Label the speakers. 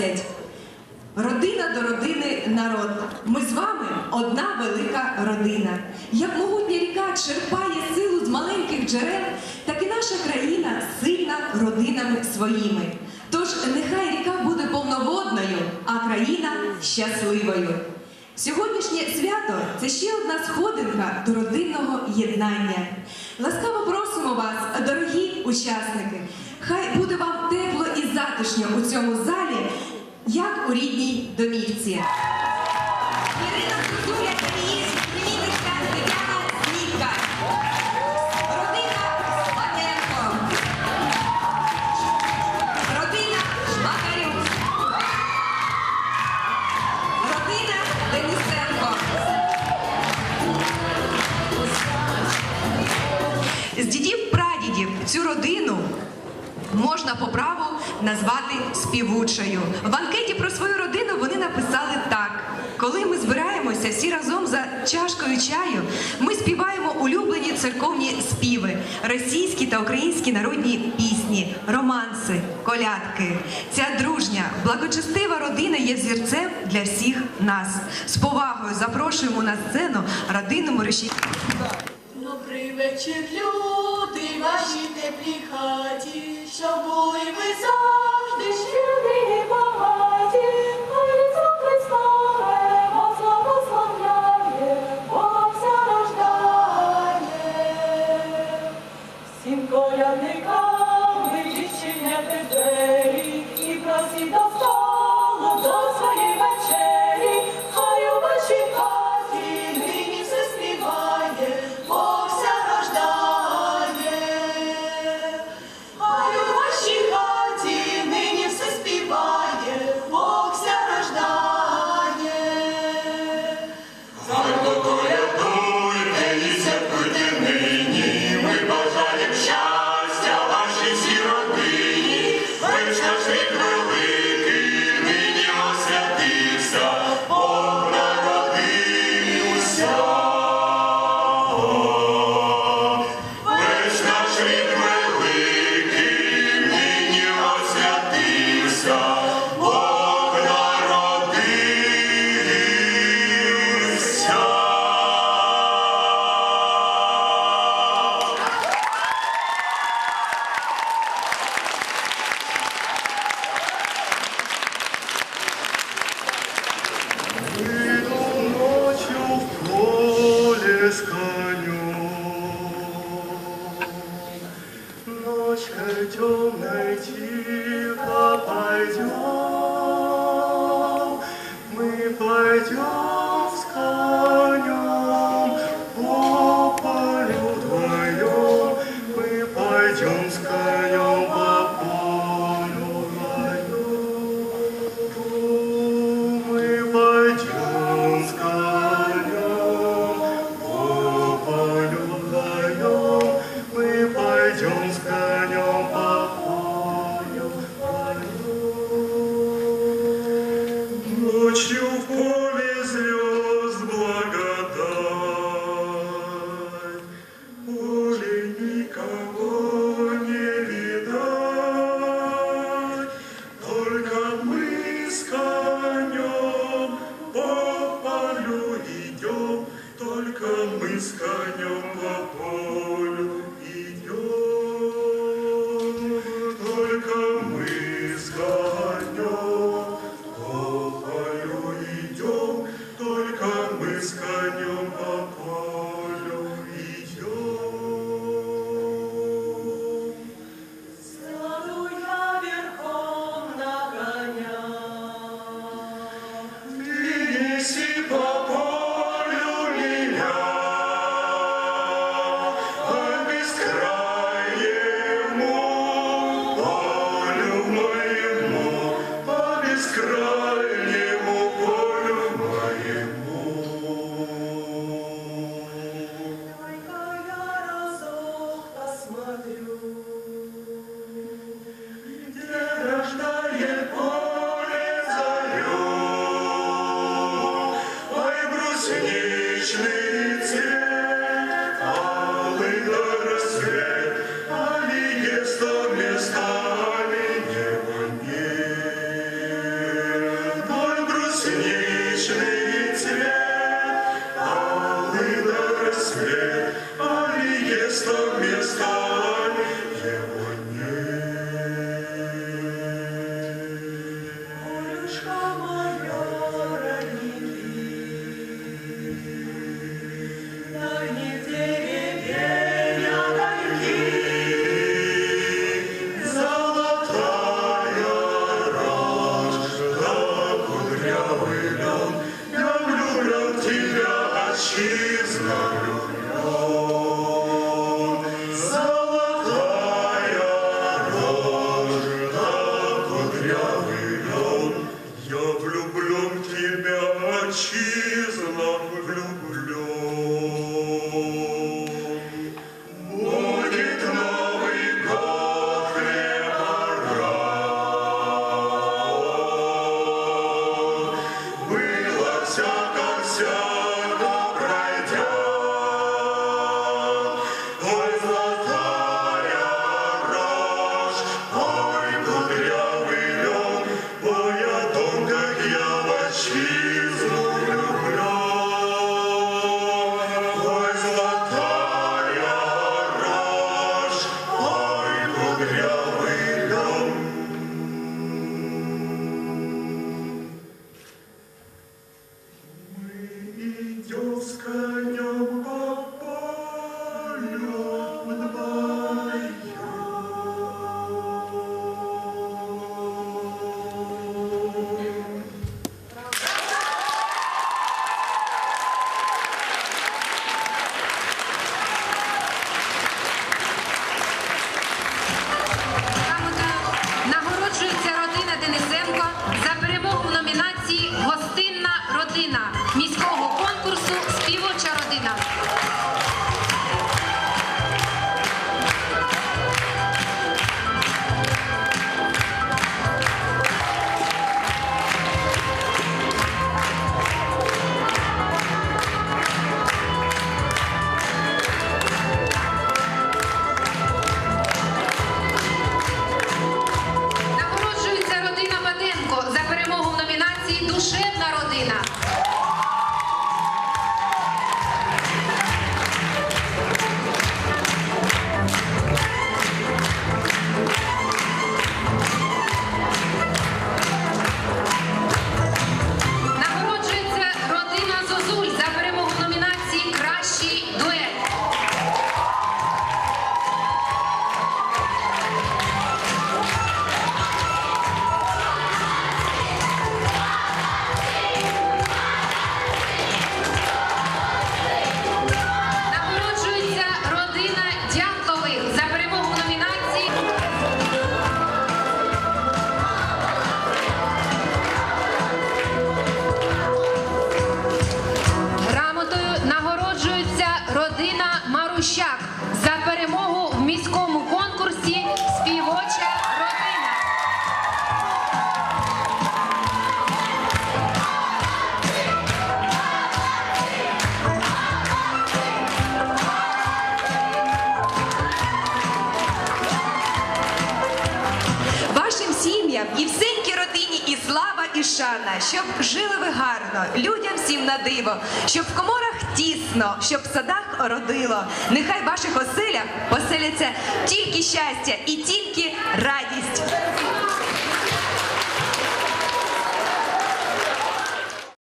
Speaker 1: вірші Криниця 2013. Родина до родини народ. Ми з вами одна велика родина. Як могутня ріка черпає силу з маленьких джерел, так і наша країна сильна родинами своїми. Тож нехай ріка буде повноводною, а країна щасливою. Сьогоднішнє свято це ще одна сходинка до родинного єднання. Ласкаво просимо вас, дорогі учасники. Хай буде вам тепло і затишно у цьому залі, як у рідній домівці. Ірина Кузуля та її племінниця Тетяна Смітка. Родина Славенко. Родина Шмакарюк. Родина Денисенко. З дідів прадідів цю родину можна по праву назвати співучою. В анкеті про свою родину вони написали так: коли ми збираємося всі разом за чашкою чаю, ми співаємо улюблені церковні співи, російські та українські народні пісні, романси, колядки. Ця дружня, благочестива родина є взірцем для всіх нас. З повагою запрошуємо на сцену родину мережі.
Speaker 2: Добрий вечір, люди, вашій теплій хаті, щоб були ви завжди
Speaker 3: Ночкой темной тихо пойдем, мы пойдем ночью в поле звезд благодать. Поле никого не видать, Только мы с конем по полю идем, Только мы с конем.
Speaker 1: Cheers. Шана, щоб жили ви гарно, людям всім на диво, щоб в коморах тісно, щоб в садах родило. Нехай в ваших оселях поселяться тільки щастя і тільки радість.